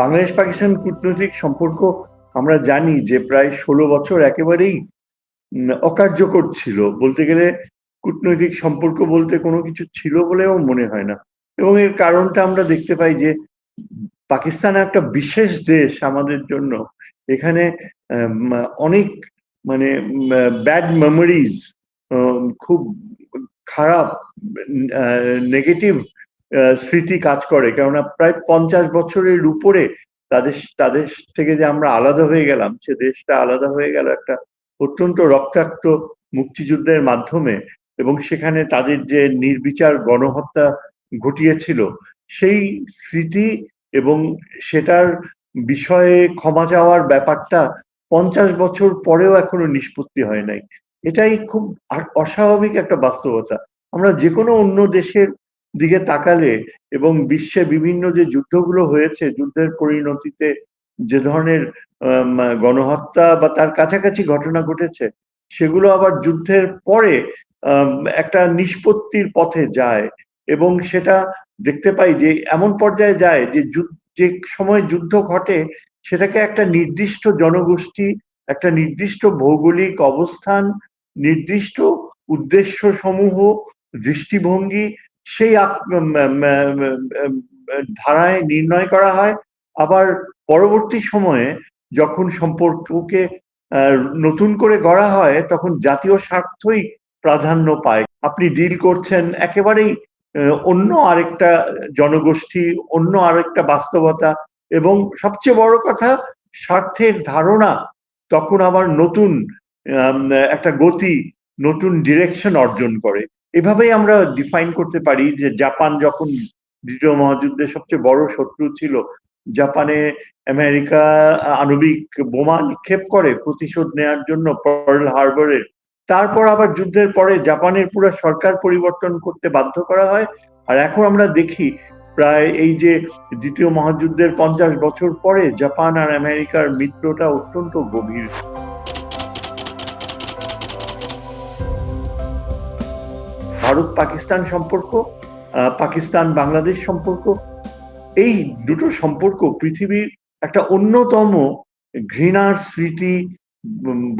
বাংলাদেশ পাকিস্তান কূটনৈতিক সম্পর্ক আমরা জানি যে প্রায় ষোলো বছর একেবারেই অকার্যকর ছিল। বলতে গেলে কূটনৈতিক সম্পর্ক বলতে কোনো কিছু ছিল বলেও মনে হয় না। এবং এর কারণটা আমরা দেখতে পাই যে পাকিস্তান একটা বিশেষ দেশ আমাদের জন্য। এখানে অনেক মানে ব্যাড মেমোরিজ খুব খারাপ নেগেটিভ স্মৃতি কাজ করে। কেননা প্রায় পঞ্চাশ বছরের উপরে তাদের তাদের থেকে যে আমরা আলাদা হয়ে গেলাম, সে দেশটা আলাদা হয়ে গেল একটা অত্যন্ত রক্তাক্ত মুক্তিযুদ্ধের মাধ্যমে এবং সেখানে তাদের যে নির্বিচার গণহত্যা ঘটিয়েছিল, সেই স্মৃতি এবং সেটার বিষয়ে ক্ষমা চাওয়ার ব্যাপারটা পঞ্চাশ বছর পরেও এখনও নিষ্পত্তি হয় নাই। এটাই খুব অস্বাভাবিক একটা বাস্তবতা। আমরা যে কোনো অন্য দেশের দিকে তাকালে এবং বিশ্বে বিভিন্ন যে যুদ্ধগুলো হয়েছে, যুদ্ধের পরিণতিতে যে ধরনের গণহত্যা বা তার কাছাকাছি ঘটনা ঘটেছে, সেগুলো আবার যুদ্ধের পরে একটা নিষ্পত্তির পথে যায় এবং সেটা দেখতে পাই যে এমন পর্যায়ে যায় যে যে সময় যুদ্ধ ঘটে, সেটাকে একটা নির্দিষ্ট জনগোষ্ঠী, একটা নির্দিষ্ট ভৌগোলিক অবস্থান, নির্দিষ্ট উদ্দেশ্য সমূহ দৃষ্টিভঙ্গি সেই ধারায় নির্ণয় করা হয়। আবার পরবর্তী সময়ে যখন সম্পর্ককে নতুন করে গড়া হয়, তখন জাতীয় স্বার্থই প্রাধান্য পায়। আপনি ডিল করছেন একেবারেই অন্য আরেকটা জনগোষ্ঠী, অন্য আরেকটা বাস্তবতা এবং সবচেয়ে বড় কথা, স্বার্থের ধারণা তখন আবার নতুন একটা গতি, নতুন ডিরেকশন অর্জন করে। এভাবেই আমরা ডিফাইন করতে পারি যে জাপান যখন দ্বিতীয় মহাযুদ্ধের সবচেয়ে বড় শত্রু ছিল, জাপানে আমেরিকা আণবিক বোমা নিক্ষেপ করে প্রতিশোধ নেয়ার জন্য পার্ল হারবারের তারপর আবার যুদ্ধের পরে জাপানের পুরো সরকার পরিবর্তন করতে বাধ্য করা হয়। আর এখন আমরা দেখি প্রায় এই যে দ্বিতীয় মহাযুদ্ধের পঞ্চাশ বছর পরে জাপান আর আমেরিকার মিত্রটা অত্যন্ত গভীর। ভারত পাকিস্তান সম্পর্ক পাকিস্তান বাংলাদেশ সম্পর্ক, এই দুটো সম্পর্ক পৃথিবীর একটা অন্যতম ঘৃণার স্মৃতি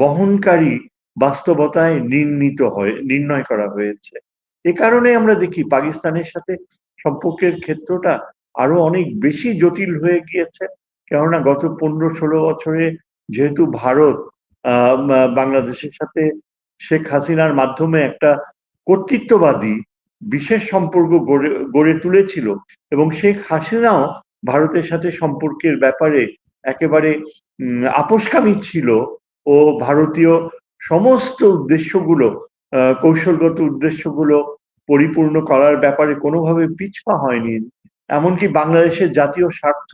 বহনকারী বাস্তবতায় নির্ণীত হয়ে, নির্ণয় করা হয়েছে। এ কারণে আমরা দেখি পাকিস্তানের সাথে সম্পর্কের ক্ষেত্রটা আরও অনেক বেশি জটিল হয়ে গিয়েছে। কেননা গত পনেরো ষোলো বছরে যেহেতু ভারত বাংলাদেশের সাথে শেখ হাসিনার মাধ্যমে একটা কর্তৃত্ববাদী বিশেষ সম্পর্ক গড়ে গড়ে তুলেছিল এবং শেখ হাসিনাও ভারতের সাথে সম্পর্কের ব্যাপারে একেবারে আপোষকামী ছিল ও ভারতীয় সমস্ত উদ্দেশ্যগুলো কৌশলগত উদ্দেশ্যগুলো পরিপূর্ণ করার ব্যাপারে কোনোভাবে পিছপা হয়নি। এমনকি বাংলাদেশের জাতীয় স্বার্থ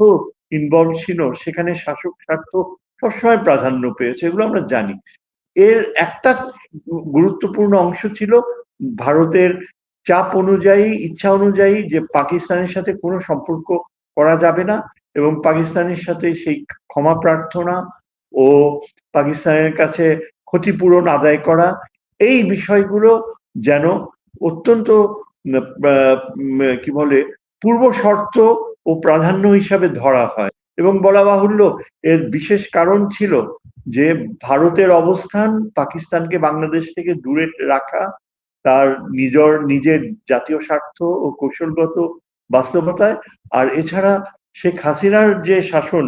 ইনভলভ ছিল, সেখানে শাসক স্বার্থ সবসময় প্রাধান্য পেয়েছে, এগুলো আমরা জানি। এর একটা গুরুত্বপূর্ণ অংশ ছিল ভারতের চাপ অনুযায়ী, ইচ্ছা অনুযায়ী যে পাকিস্তানের সাথে কোনো সম্পর্ক করা যাবে না এবং পাকিস্তানের সাথে সেই ক্ষমা প্রার্থনা ও পাকিস্তানের কাছে ক্ষতিপূরণ আদায় করা, এই বিষয়গুলো যেন অত্যন্ত কি বলে, পূর্ব শর্ত ও প্রাধান্য হিসাবে ধরা হয়। এবং বলা বাহুল্য, এর বিশেষ কারণ ছিল যে ভারতের অবস্থান পাকিস্তানকে বাংলাদেশ থেকে দূরে রাখা তার নিজের নিজের জাতীয় স্বার্থ ও কৌশলগত বাস্তবতায়। আর এছাড়া শেখ হাসিনার যে শাসন,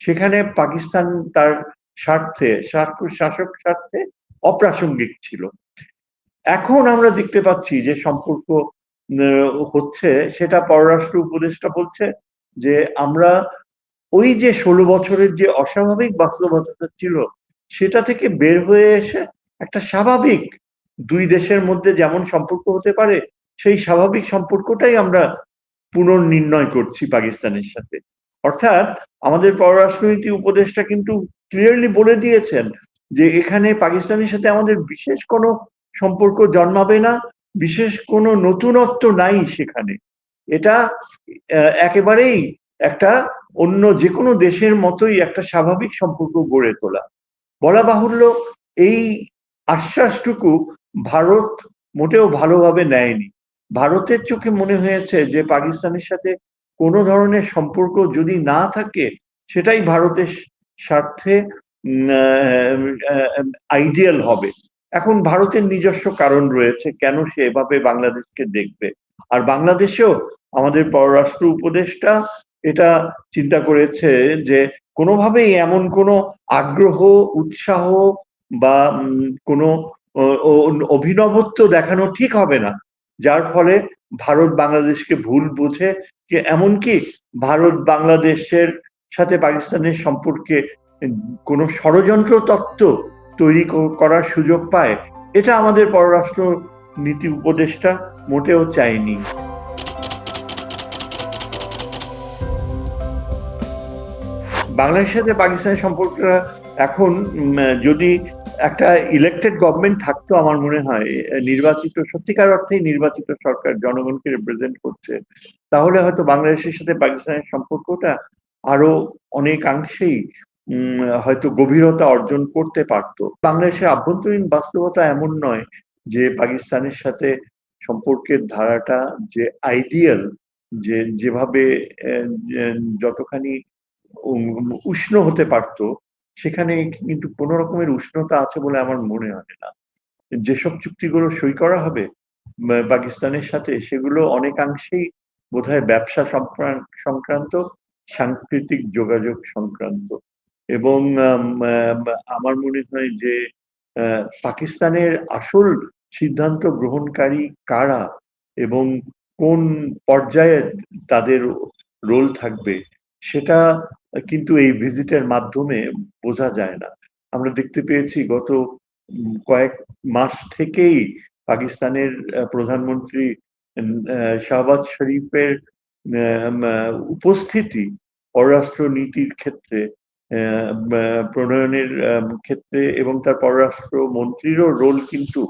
সেখানে পাকিস্তান তার স্বার্থে শাসক স্বার্থে অপ্রাসঙ্গিক ছিল। এখন আমরা দেখতে পাচ্ছি যে সম্পর্ক হচ্ছে, সেটা পররাষ্ট্র উপদেষ্টা বলছে যে আমরা ওই যে ষোলো বছরের যে অস্বাভাবিক বাস্তবতা ছিল, সেটা থেকে বের হয়ে এসে একটা স্বাভাবিক দুই দেশের মধ্যে যেমন সম্পর্ক হতে পারে, সেই স্বাভাবিক সম্পর্কটাই আমরা পুনর্নির্ণয় করছি পাকিস্তানের সাথে। অর্থাৎ আমাদের পররাষ্ট্রনীতি উপদেষ্টা কিন্তু ক্লিয়ারলি বলে দিয়েছেন যে এখানে পাকিস্তানের সাথে আমাদের বিশেষ কোনো সম্পর্ক জন্মাবে না, বিশেষ কোনো নতুনত্ব নাই সেখানে। এটা একেবারেই একটা অন্য যে কোনো দেশের মতোই একটা স্বাভাবিক সম্পর্ক গড়ে তোলা। বলা বাহুল্য এই আশ্বাসটুকু ভারত মোটেও ভালোভাবে নেয়নি। ভারতের চোখে মনে হয়েছে যে, পাকিস্তানের সাথে কোনো ধরনের সম্পর্ক যদি না থাকে, সেটাই ভারতের স্বার্থে আইডিয়াল হবে। এখন ভারতের নিজস্ব কারণ রয়েছে, কেন সে এভাবে বাংলাদেশকে দেখবে? আর বাংলাদেশেও আমাদের পররাষ্ট্র উপদেষ্টা এটা চিন্তা করেছে যে, কোনোভাবেই এমন কোনো আগ্রহ, উৎসাহ বা কোনো অভিনবত্ব দেখানো ঠিক হবে না। যার ফলে ভারত বাংলাদেশকে ভুল বুঝে যে, এমনকি ভারত বাংলাদেশের সাথে পাকিস্তানের সম্পর্কে কোনো ষড়যন্ত্র তত্ত্ব তৈরি করার সুযোগ পায়, এটা আমাদের পররাষ্ট্র নীতি উপদেষ্টা মোটেও চায়নি। বাংলাদেশের সাথে পাকিস্তানের সম্পর্কটা এখন যদি একটা ইলেকটেড গভর্নমেন্ট থাকতো আমার মনে হয়, নির্বাচিত, সত্যিকার অর্থেই নির্বাচিত সরকার জনগণকে রিপ্রেজেন্ট করছে। তাহলে হয়তো বাংলাদেশের সাথে পাকিস্তানের সম্পর্কটা আরও অনেকাংশেই হয়তো গভীরতা অর্জন করতে পারত। বাংলাদেশের আভ্যন্তরীণ বাস্তবতা এমন নয় যে পাকিস্তানের সাথে সম্পর্কের ধারাটা যে আইডিয়াল যে যেভাবে যতখানি উষ্ণ হতে পারত সেখানে কিন্তু কোন রকমের উষ্ণতা আছে বলে আমার মনে হয় না। যেসব চুক্তিগুলো সই করা হবে পাকিস্তানের সাথে, সেগুলো অনেকাংশেই বোধহয় ব্যবসা সংক্রান্ত, সাংস্কৃতিক যোগাযোগ সংক্রান্ত। এবং আমার মনে হয় যে পাকিস্তানের আসল সিদ্ধান্ত গ্রহণকারী কারা এবং কোন পর্যায়ে তাদের রোল থাকবে সেটা কিন্তু এই ভিজিটের মাধ্যমে বোঝা যায় না। আমরা দেখতে পেয়েছি গত কয়েক মাস থেকেই পাকিস্তানের প্রধানমন্ত্রী শাহবাজ শরীফের উপস্থিতি পররাষ্ট্র নীতির ক্ষেত্রে প্রণয়নের ক্ষেত্রে এবং তার পররাষ্ট্র মন্ত্রীরও রোল কিন্তু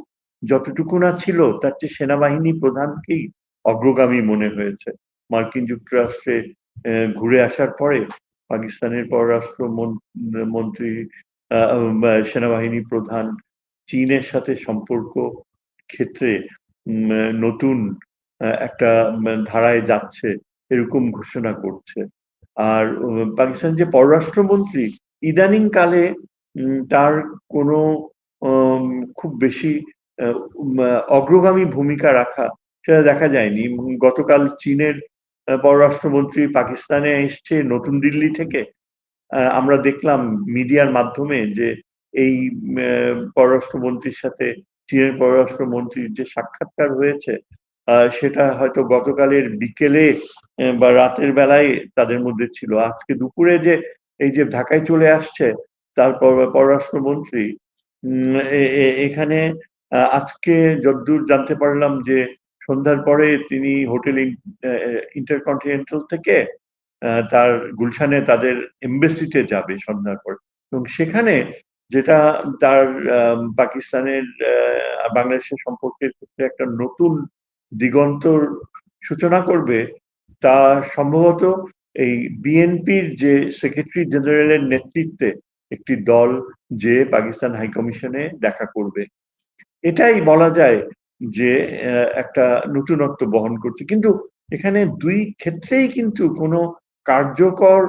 যতটুকু না ছিল, তার চেয়ে সেনাবাহিনী প্রধানকেই অগ্রগামী মনে হয়েছে। মার্কিন যুক্তরাষ্ট্রে ঘুরে আসার পরে পাকিস্তানের পররাষ্ট্র মন্ত্রী সেনাবাহিনী প্রধান চীনের সাথে সম্পর্ক ক্ষেত্রে নতুন একটা ধারায় যাচ্ছে, এরকম ঘোষণা করছে। আর পাকিস্তান যে পররাষ্ট্রমন্ত্রী ইদানিং কালে তার কোনো খুব বেশি অগ্রগামী ভূমিকা রাখা, সেটা দেখা যায়নি। গতকাল চীনের পররাষ্ট্রমন্ত্রী পাকিস্তানে এসছে নতুন দিল্লি থেকে। আমরা দেখলাম মিডিয়ার মাধ্যমে যে এই পররাষ্ট্রমন্ত্রীর সাথে চীনের পররাষ্ট্রমন্ত্রীর যে সাক্ষাৎকার হয়েছে সেটা হয়তো গতকালের বিকেলে বা রাতের বেলায় তাদের মধ্যে ছিল। আজকে দুপুরে যে এই যে ঢাকায় চলে আসছে তারপর পররাষ্ট্রমন্ত্রী এখানে আজকে যদ্দূর জানতে পারলাম যে সন্ধ্যার পরে তিনি হোটেল ইন্টারকন্টিনেন্টাল থেকে তার গুলশানে তাদের এমবেসিতে যাবে সন্ধ্যার পর। এবং সেখানে যেটা তার পাকিস্তানের বাংলাদেশের সম্পর্কের ক্ষেত্রে একটা নতুন দিগন্তর সূচনা করবে, তা সম্ভবত এই বিএনপির যে সেক্রেটারি জেনারেলের নেতৃত্বে একটি দল যে পাকিস্তান হাইকমিশনে দেখা করবে। এটাই বলা যায় যে একটা নতুনত্ব বহন করছে। কিন্তু এখানে দুই ক্ষেত্রেই কিন্তু কোনো কার্যকর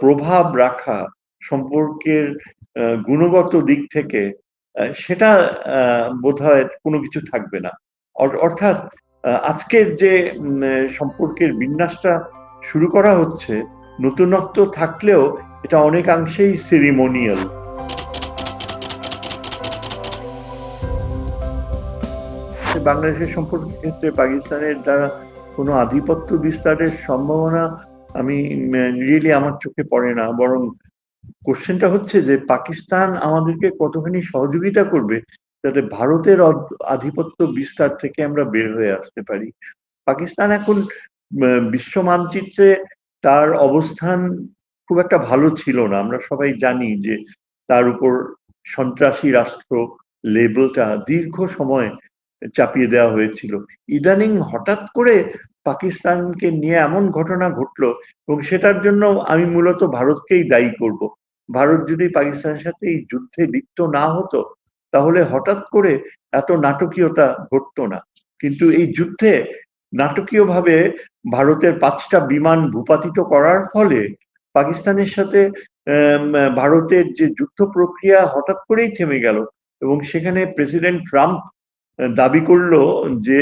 প্রভাব রাখা সম্পর্কের গুণগত দিক থেকে সেটা বোধ হয় কোনো কিছু থাকবে না। অর্থাৎ আজকের যে সম্পর্কের বিন্যাসটা শুরু করা হচ্ছে, নতুনত্ব থাকলেও এটা অনেকাংশেই সেরিমোনিয়াল বাংলাদেশের সম্পর্কের ক্ষেত্রে পাকিস্তানের দ্বারা কোনো আধিপত্য বিস্তারের সম্ভাবনা আমি রিয়েলি আমার চোখে পড়ে না। বরং কোশ্চেনটা হচ্ছে যে পাকিস্তান আমাদেরকে কতখানি সহযোগিতা করবে যাতে ভারতের আধিপত্য বিস্তার থেকে আমরা বের হয়ে আসতে পারি? পাকিস্তান এখন বিশ্ব মানচিত্রে তার অবস্থান খুব একটা ভালো ছিল না। আমরা সবাই জানি যে তার উপর সন্ত্রাসী রাষ্ট্র লেবেলটা দীর্ঘ সময় চাপিয়ে দেওয়া হয়েছিল। ইদানিং হঠাৎ করে পাকিস্তানকে নিয়ে এমন ঘটনা ঘটলো এবং সেটার জন্য আমি মূলত ভারতকেই দায়ী করব। ভারত যদি পাকিস্তানের সাথে এই যুদ্ধে লিপ্ত না হতো, তাহলে হঠাৎ করে এত নাটকীয়তা ঘটতো না। কিন্তু এই যুদ্ধে নাটকীয়ভাবে ভারতের পাঁচটা বিমান ভূপাতিত করার ফলে পাকিস্তানের সাথে ভারতের যে যুদ্ধ প্রক্রিয়া হঠাৎ করেই থেমে গেল এবং সেখানে প্রেসিডেন্ট ট্রাম্প দাবি করল যে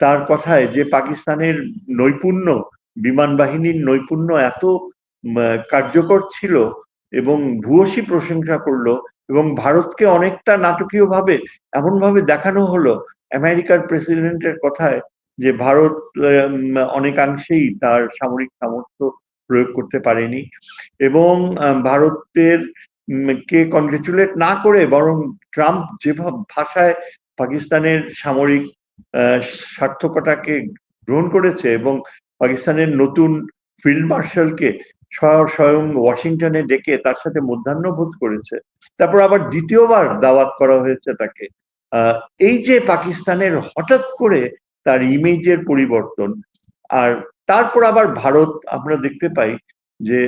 তার কথায় যে পাকিস্তানের নৈপুণ্য, বিমান বাহিনীর নৈপুণ্য এত কার্যকর ছিল এবং ভূয়সী প্রশংসা করল এবং ভারতকে অনেকটা নাটকীয়ভাবে এমনভাবে দেখানো হলো আমেরিকার প্রেসিডেন্টের কথায় যে ভারত অনেকাংশেই তার সামরিক সামর্থ্য প্রয়োগ করতে পারেনি এবং ভারতের কে কনগ্রেচুলেট না করে বরং ট্রাম্প যে ভাষায় পাকিস্তানের সামরিক সার্থকতাকে গ্রহণ করেছে এবং পাকিস্তানের নতুন ফিল্ড মার্শালকে স্বয়ং ওয়াশিংটনে ডেকে তার সাথে মধ্যাহ্নভোজ করেছে। তারপর আবার দ্বিতীয়বার দাওয়াত করা হয়েছে তাকে। এই যে পাকিস্তানের হঠাৎ করে তার ইমেজের পরিবর্তন, আর তারপর আবার ভারত, আমরা দেখতে পাই যে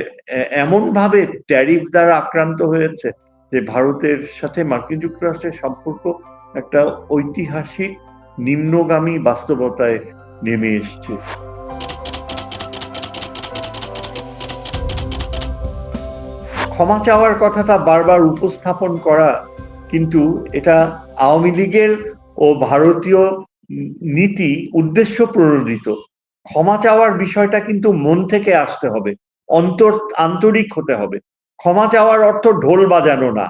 এমন ভাবে ট্যারিফ দ্বারা আক্রান্ত হয়েছে যে ভারতের সাথে মার্কিন যুক্তরাষ্ট্রের সম্পর্ক একটা ঐতিহাসিক নিম্নগামী বাস্তবতায় নেমে এসছে। ক্ষমা চাওয়ার কথাটা বারবার উপস্থাপন করা কিন্তু এটা আওয়ামী লীগের ও ভারতীয় নীতি উদ্দেশ্য প্রণোদিত। ক্ষমা চাওয়ার বিষয়টা কিন্তু মন থেকে আসতে হবে, অন্তর, আন্তরিক হতে হবে। ক্ষমা চাওয়ার অর্থ ঢোল বাজানো না।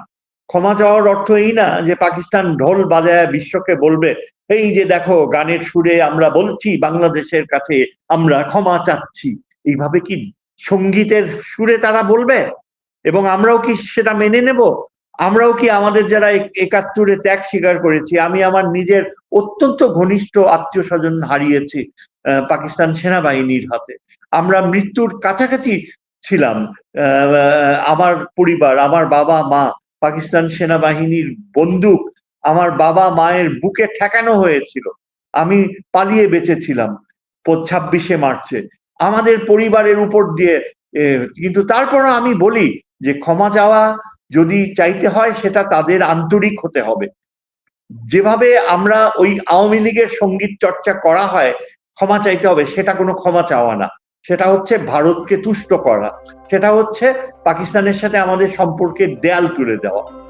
ক্ষমা চাওয়ার অর্থ এই না যে পাকিস্তান ঢোল বাজায় বিশ্বকে বলবে, এই যে দেখো গানের সুরে আমরা বলছি, বাংলাদেশের কাছে আমরা ক্ষমা চাচ্ছি। এইভাবে কি সঙ্গীতের সুরে তারা বলবে? এবং আমরাও কি সেটা মেনে নেব? আমরাও কি আমাদের যারা একাত্তরে ত্যাগ স্বীকার করেছি, আমি আমার নিজের অত্যন্ত ঘনিষ্ঠ আত্মীয় স্বজন হারিয়েছি পাকিস্তান সেনাবাহিনীর হাতে। আমরা মৃত্যুর কাছাকাছি ছিলাম আমার পরিবার, আমার বাবা মা পাকিস্তান সেনাবাহিনীর বন্দুক আমার বাবা মায়ের বুকে ঠেকানো হয়েছিল। আমি পালিয়ে বেঁচেছিলাম ছাব্বিশে মার্চে। আমাদের পরিবারের উপর দিয়ে কিন্তু তারপরও আমি বলি যে ক্ষমা চাওয়া যদি চাইতে হয় সেটা তাদের আন্তরিক হতে হবে। যেভাবে আমরা ওই আওয়ামী লীগের সংগীত চর্চা করা হয়, ক্ষমা চাইতে হবে, সেটা কোনো ক্ষমা চাওয়া না। সেটা হচ্ছে ভারতকে তুষ্ট করা। সেটা হচ্ছে পাকিস্তানের সাথে আমাদের সম্পর্কে দেয়াল তুলে দেওয়া।